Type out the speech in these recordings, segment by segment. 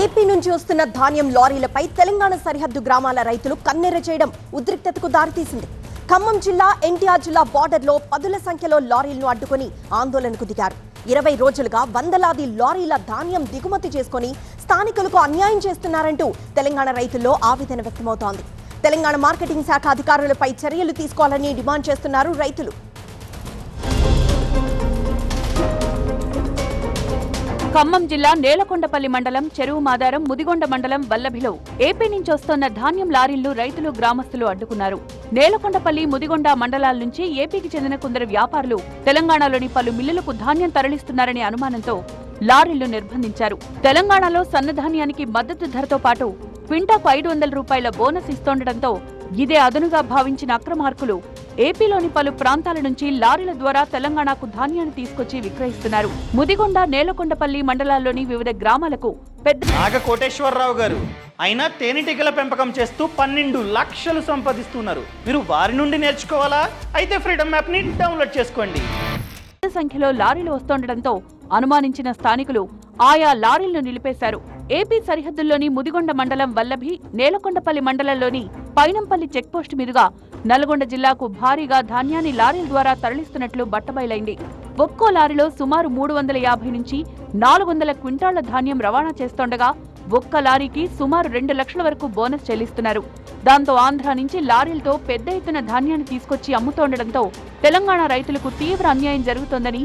AP నుంచి వస్తున్న ధాన్యం లారీలపై తెలంగాణ సరిహద్దు గ్రామాల రైతులు కన్నెర చేయడం ఉద్రిక్తతకు దారితీసింది. ఖమ్మం జిల్లా ఎన్టీఆర్ జిల్లా బార్డర్లో పదుల సంఖ్యలో లారీలను అడ్డుకొని ఆందోళనకు దిగారు. ఇరవై రోజులుగా వందలాది లారీల ధాన్యం దిగుమతి చేసుకుని స్థానికులకు అన్యాయం చేస్తున్నారంటూ తెలంగాణ రైతుల్లో ఆవేదన వ్యక్తమవుతోంది. తెలంగాణ మార్కెటింగ్ శాఖ అధికారులపై చర్యలు తీసుకోవాలని డిమాండ్ చేస్తున్నారు రైతులు. ఖమ్మం జిల్లా నేలకొండపల్లి మండలం చెరువు మాదారం ముదిగొండ మండలం వల్లభిలో ఏపీ నుంచి వస్తోన్న ధాన్యం లారీళ్ళు రైతులు గ్రామస్తులు అడ్డుకున్నారు. నేలకొండపల్లి ముదిగొండ మండలాల నుంచి ఏపీకి చెందిన కొందరు వ్యాపారులు తెలంగాణలోని పలు మిల్లులకు ధాన్యం తరలిస్తున్నారనే అనుమానంతో లారీలు నిర్బంధించారు. తెలంగాణలో సన్నధాన్యానికి మద్దతు ధరతో పాటు క్వింటాకు ఐదు వందల రూపాయల బోనస్ ఇస్తుండటంతో ఇదే అదనుగా భావించిన అక్రమార్కులు ఏపీలోని పలు ప్రాంతాల నుంచి లారీల ద్వారా తెలంగాణకు ధాన్యాన్ని తీసుకొచ్చి విక్రయిస్తున్నారు. ముదిగొండ నేలకొండపల్లి మండలాల్లోని వివిధ గ్రామాలకు పెద్ద నాగ కోటేశ్వరరావు గారు అయినా తేనెటీగల పెంపకం చేస్తూ పన్నెండు లక్షలు సంపాదిస్తున్నారు. మీరు వారి నుండి నేర్చుకోవాలా? అయితే ఫ్రీడమ్ యాప్ని డౌన్లోడ్ చేసుకోండి. పెద్ద సంఖ్యలో లారీలు వస్తోండటంతో అనుమానించిన స్థానికులు ఆయా లారీలను నిలిపేశారు. ఏపీ సరిహద్దుల్లోని ముదిగొండ మండలం వల్లభి నేలకొండపల్లి మండలంలోని పైనంపల్లి చెక్పోస్టు మీదుగా నల్గొండ జిల్లాకు భారీగా ధాన్యాన్ని లారీల ద్వారా తరలిస్తున్నట్లు బట్టబయలైంది. ఒక్కో లారీలో సుమారు మూడు వందల యాభై నుంచి నాలుగు వందల క్వింటాళ్ళ ధాన్యం రవాణా చేస్తుండగా ఒక్క లారీకి సుమారు రెండు లక్షల వరకు బోనస్ చెల్లిస్తున్నారు. దాంతో ఆంధ్ర నుంచి లారీలతో పెద్ద ఎత్తున ధాన్యాన్ని తీసుకొచ్చి అమ్ముతుండటంతో తెలంగాణ రైతులకు తీవ్ర అన్యాయం జరుగుతోందని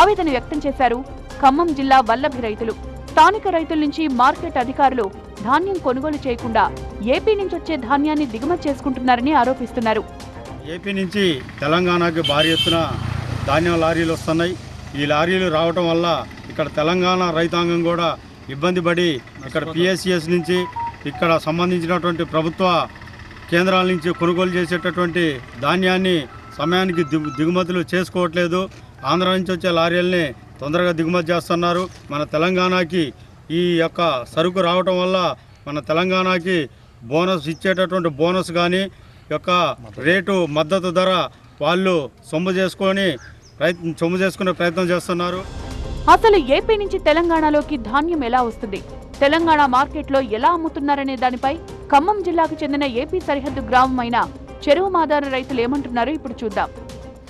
ఆవేదన వ్యక్తం చేశారు ఖమ్మం జిల్లా వల్లభి రైతులు. స్థానిక రైతుల నుంచి మార్కెట్ అధికారులు ధాన్యం కొనుగోలు చేయకుండా ఏపీ నుంచి వచ్చే ధాన్యాన్ని దిగుమతి చేసుకుంటున్నారని ఆరోపిస్తున్నారు. ఏపీ నుంచి తెలంగాణకి భారీ ఎత్తున ధాన్యం లారీలు వస్తున్నాయి. ఈ లారీలు రావటం వల్ల ఇక్కడ తెలంగాణ రైతాంగం కూడా ఇబ్బంది పడి ఇక్కడ పిఎస్సిఎస్ నుంచి ఇక్కడ సంబంధించినటువంటి ప్రభుత్వ కేంద్రాల నుంచి కొనుగోలు చేసేటటువంటి ధాన్యాన్ని సమయానికి దిగు దిగుమతులు చేసుకోవట్లేదు. ఆంధ్ర నుంచి వచ్చే లారీలని తొందరగా దిగుమతి చేస్తున్నారు. మన తెలంగాణకి ఈ యొక్క సరుకు రావటం వల్ల మన తెలంగాణకి బోనస్ ఇచ్చేటటువంటి బోనస్ కానీ యొక్క రేటు మద్దతు ధర వాళ్ళు సొమ్ము చేసుకొని ప్రయత్నం సొమ్ము చేసుకునే ప్రయత్నం చేస్తున్నారు. అసలు ఏపీ నుంచి తెలంగాణలోకి ధాన్యం ఎలా వస్తుంది? తెలంగాణ మార్కెట్లో ఎలా అమ్ముతున్నారనే దానిపై ఖమ్మం జిల్లాకు చెందిన ఏపీ సరిహద్దు గ్రామం అయిన చెరువు మాదారు రైతులు ఏమంటున్నారో ఇప్పుడు చూద్దాం.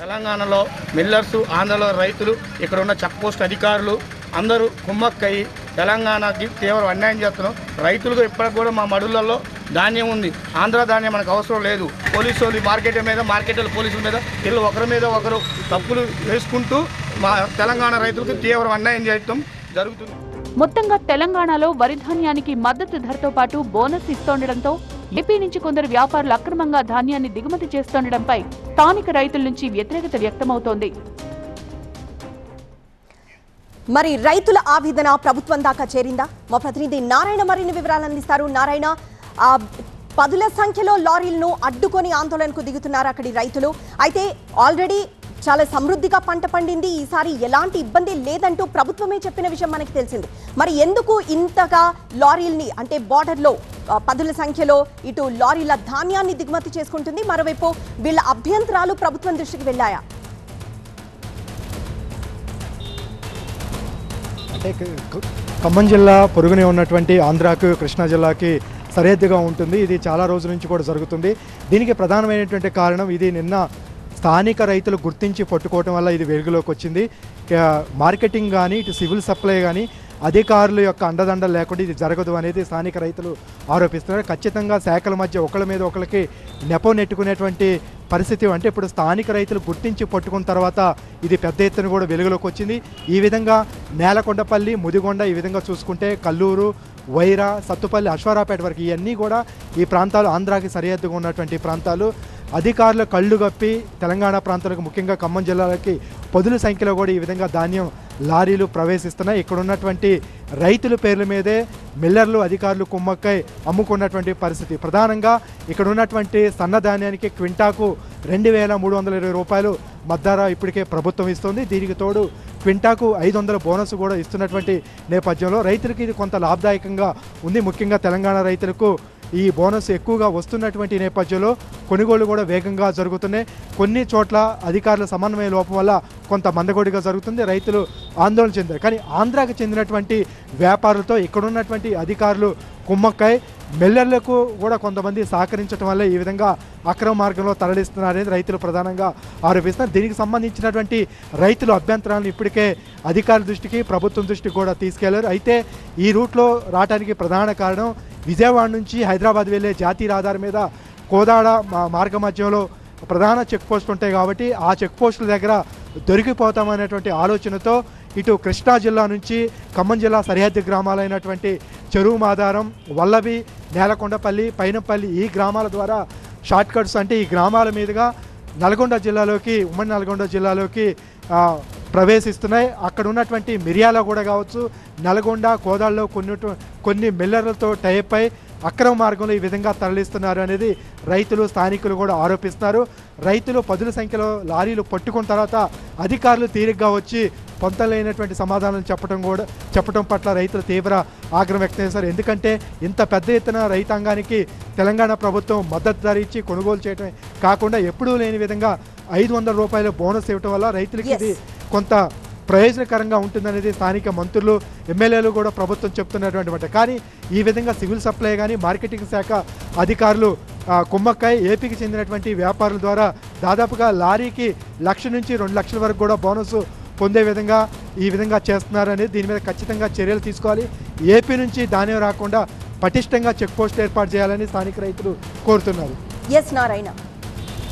తెలంగాణలో మిల్లర్స్ ఆంధ్రలో రైతులు ఇక్కడ ఉన్న చెక్ పోస్ట్ అధికారులు అందరూ కుమ్మక్కయి తెలంగాణకి తీవ్ర అన్యాయం చేస్తున్నాం రైతులకు ఇప్పటికి కూడా మా మడులలో ధాన్యం ఉంది. ఆంధ్ర ధాన్యం మనకు అవసరం లేదు. పోలీసు వాళ్ళు మార్కెట్ మీద మార్కెట్ పోలీసుల మీద వీళ్ళు ఒకరి మీద ఒకరు తప్పులు వేసుకుంటూ మా తెలంగాణ రైతులకు తీవ్ర అన్యాయం చేయటం జరుగుతుంది. మొత్తంగా తెలంగాణలో వరి ధాన్యానికి మద్దతు ధరతో పాటు బోనస్ ఇస్తుండటంతో ఏపీ నుంచి కొందరు వ్యాపారులు అక్రమంగా ధాన్యాన్ని దిగుమతి చేస్తుండటంపై స్థానిక రైతుల నుంచి వ్యతిరేకత వ్యక్తమవుతోంది. మరి రైతుల ఆవేదన ప్రభుత్వం దాకా చేరిందా? మా ప్రతినిధి నారాయణ మరిన్ని వివరాలు అందిస్తారు. నారాయణ ఆ, పదుల సంఖ్యలో లారీలను అడ్డుకొని ఆందోళనకు దిగుతున్నారు అక్కడి రైతులు. అయితే ఆల్రెడీ చాలా సమృద్ధిగా పంట పండింది. ఈసారి ఎలాంటి ఇబ్బంది లేదంటూ ప్రభుత్వమే చెప్పిన విషయం మనకి తెలిసింది. మరి ఎందుకు ఇంతగా లారీల్ని అంటే బార్డర్లో పదుల సంఖ్యలో ఇటు లారీల ధాన్యాన్ని దిగుమతి చేసుకుంటుంది. మరోవైపు వీళ్ళ అభ్యంతరాలు ప్రభుత్వం దృష్టికి వెళ్ళాయా? అంటే ఖమ్మం జిల్లా పొరుగునే ఉన్నటువంటి ఆంధ్రాకు కృష్ణా జిల్లాకి సరిహద్దుగా ఉంటుంది. ఇది చాలా రోజుల నుంచి కూడా జరుగుతుంది. దీనికి ప్రధానమైనటువంటి కారణం ఇది నిన్న స్థానిక రైతులు గుర్తించి పట్టుకోవటం వల్ల ఇది వెలుగులోకి వచ్చింది. మార్కెటింగ్ కానీ ఇటు సివిల్ సప్లై కానీ అధికారుల యొక్క అండదండ లేకుండా ఇది జరగదు అనేది స్థానిక రైతులు ఆరోపిస్తున్నారు. ఖచ్చితంగా శాఖల మధ్య ఒకళ్ళ మీద ఒకరికి నెపో నెట్టుకునేటువంటి పరిస్థితి అంటే ఇప్పుడు స్థానిక రైతులు గుర్తించి పట్టుకున్న తర్వాత ఇది పెద్ద ఎత్తున కూడా వెలుగులోకి వచ్చింది. ఈ విధంగా నేలకొండపల్లి ముదిగొండ ఈ విధంగా చూసుకుంటే కల్లూరు వైరా సత్తుపల్లి అశ్వారాపేట వరకు ఇవన్నీ కూడా ఈ ప్రాంతాలు ఆంధ్రాకి సరిహద్దుగా ఉన్నటువంటి ప్రాంతాలు. అధికారుల కళ్ళు కప్పి తెలంగాణ ప్రాంతాలకు ముఖ్యంగా ఖమ్మం జిల్లాలకి పదుల సంఖ్యలో కూడా ఈ విధంగా ధాన్యం లారీలు ప్రవేశిస్తున్నాయి. ఇక్కడ ఉన్నటువంటి రైతుల పేర్ల మీదే మిల్లర్లు అధికారులు కుమ్మక్కై అమ్ముకున్నటువంటి పరిస్థితి. ప్రధానంగా ఇక్కడ ఉన్నటువంటి సన్నధాన్యానికి క్వింటాకు రెండు వేల మూడు వందల ఇరవై రూపాయలు మద్దార ఇప్పటికే ప్రభుత్వం ఇస్తుంది. దీనికి తోడు క్వింటాకు ఐదు వందల బోనస్ కూడా ఇస్తున్నటువంటి నేపథ్యంలో రైతులకి ఇది కొంత లాభదాయకంగా ఉంది. ముఖ్యంగా తెలంగాణ రైతులకు ఈ బోనస్ ఎక్కువగా వస్తున్నటువంటి నేపథ్యంలో కొనుగోలు కూడా వేగంగా జరుగుతున్నాయి. కొన్ని చోట్ల అధికారుల సమన్వయ లోపం వల్ల కొంత మందగోడిగా జరుగుతుంది. రైతులు ఆందోళన చెందారు. కానీ ఆంధ్రాకు చెందినటువంటి వ్యాపారులతో ఇక్కడున్నటువంటి అధికారులు కుమ్మక్కై మిల్లర్లకు కూడా కొంతమంది సహకరించడం వల్ల ఈ విధంగా అక్రమ మార్గంలో తరలిస్తున్నారనేది రైతులు ప్రధానంగా ఆరోపిస్తున్నారు. దీనికి సంబంధించినటువంటి రైతుల అభ్యంతరాలను ఇప్పటికే అధికారుల దృష్టికి ప్రభుత్వం దృష్టికి కూడా తీసుకెళ్ళారు. అయితే ఈ రూట్లో రావడానికి ప్రధాన కారణం విజయవాడ నుంచి హైదరాబాద్ వెళ్ళే జాతీయ రహదారి మీద కోదాడ మా- మార్గ మధ్యంలో ప్రధాన చెక్ పోస్ట్ ఉంటాయి కాబట్టి ఆ చెక్ పోస్టుల దగ్గర దొరికిపోతామనేటువంటి ఆలోచనతో ఇటు కృష్ణా జిల్లా నుంచి ఖమ్మం జిల్లా సరిహద్దు గ్రామాలైనటువంటి చెరువు మాదారం వల్లభి నేలకొండపల్లి పైనపల్లి ఈ గ్రామాల ద్వారా షార్ట్ కట్స్ అంటే ఈ గ్రామాల మీదుగా నల్గొండ జిల్లాలోకి ఉమ్మడి నల్గొండ జిల్లాలోకి ప్రవేశిస్తున్నాయి. అక్కడ ఉన్నటువంటి మిరియాల కూడా కావచ్చు నల్గొండ కోదాళ్ళలో కొన్ని కొన్ని మిల్లర్లతో టైప్ అయి అక్రమ మార్గంలో ఈ విధంగా తరలిస్తున్నారు అనేది రైతులు స్థానికులు కూడా ఆరోపిస్తున్నారు. రైతులు పదుల సంఖ్యలో లారీలు పట్టుకున్న తర్వాత అధికారులు తీరిగ్గా వచ్చి పొంతలేనటువంటి సమాధానం చెప్పడం కూడా చెప్పడం పట్ల రైతులు తీవ్ర ఆగ్రహం వ్యక్తం చేశారు. ఎందుకంటే ఇంత పెద్ద ఎత్తున రైతాంగానికి తెలంగాణ ప్రభుత్వం మద్దతు ధర ఇచ్చి కొనుగోలు చేయడమే కాకుండా ఎప్పుడూ లేని విధంగా ఐదు వందల రూపాయల బోనస్ ఇవ్వడం వల్ల రైతులకి ఇది కొంత ప్రయోజనకరంగా ఉంటుందనేది స్థానిక మంత్రులు ఎమ్మెల్యేలు కూడా ప్రభుత్వం చెప్తున్నటువంటి మాట. కానీ ఈ విధంగా సివిల్ సప్లై కానీ మార్కెటింగ్ శాఖ అధికారులు కుమ్మక్కై ఏపీకి చెందినటువంటి వ్యాపారుల ద్వారా దాదాపుగా లారీకి లక్ష నుంచి రెండు లక్షల వరకు కూడా బోనస్ పొందే విధంగా ఈ విధంగా చేస్తున్నారనేది దీని మీద ఖచ్చితంగా చర్యలు తీసుకోవాలి. ఏపీ నుంచి ధాన్యం రాకుండా పటిష్టంగా చెక్ పోస్ట్ ఏర్పాటు చేయాలని స్థానిక రైతులు కోరుతున్నారు. ఎస్ నారాయణ.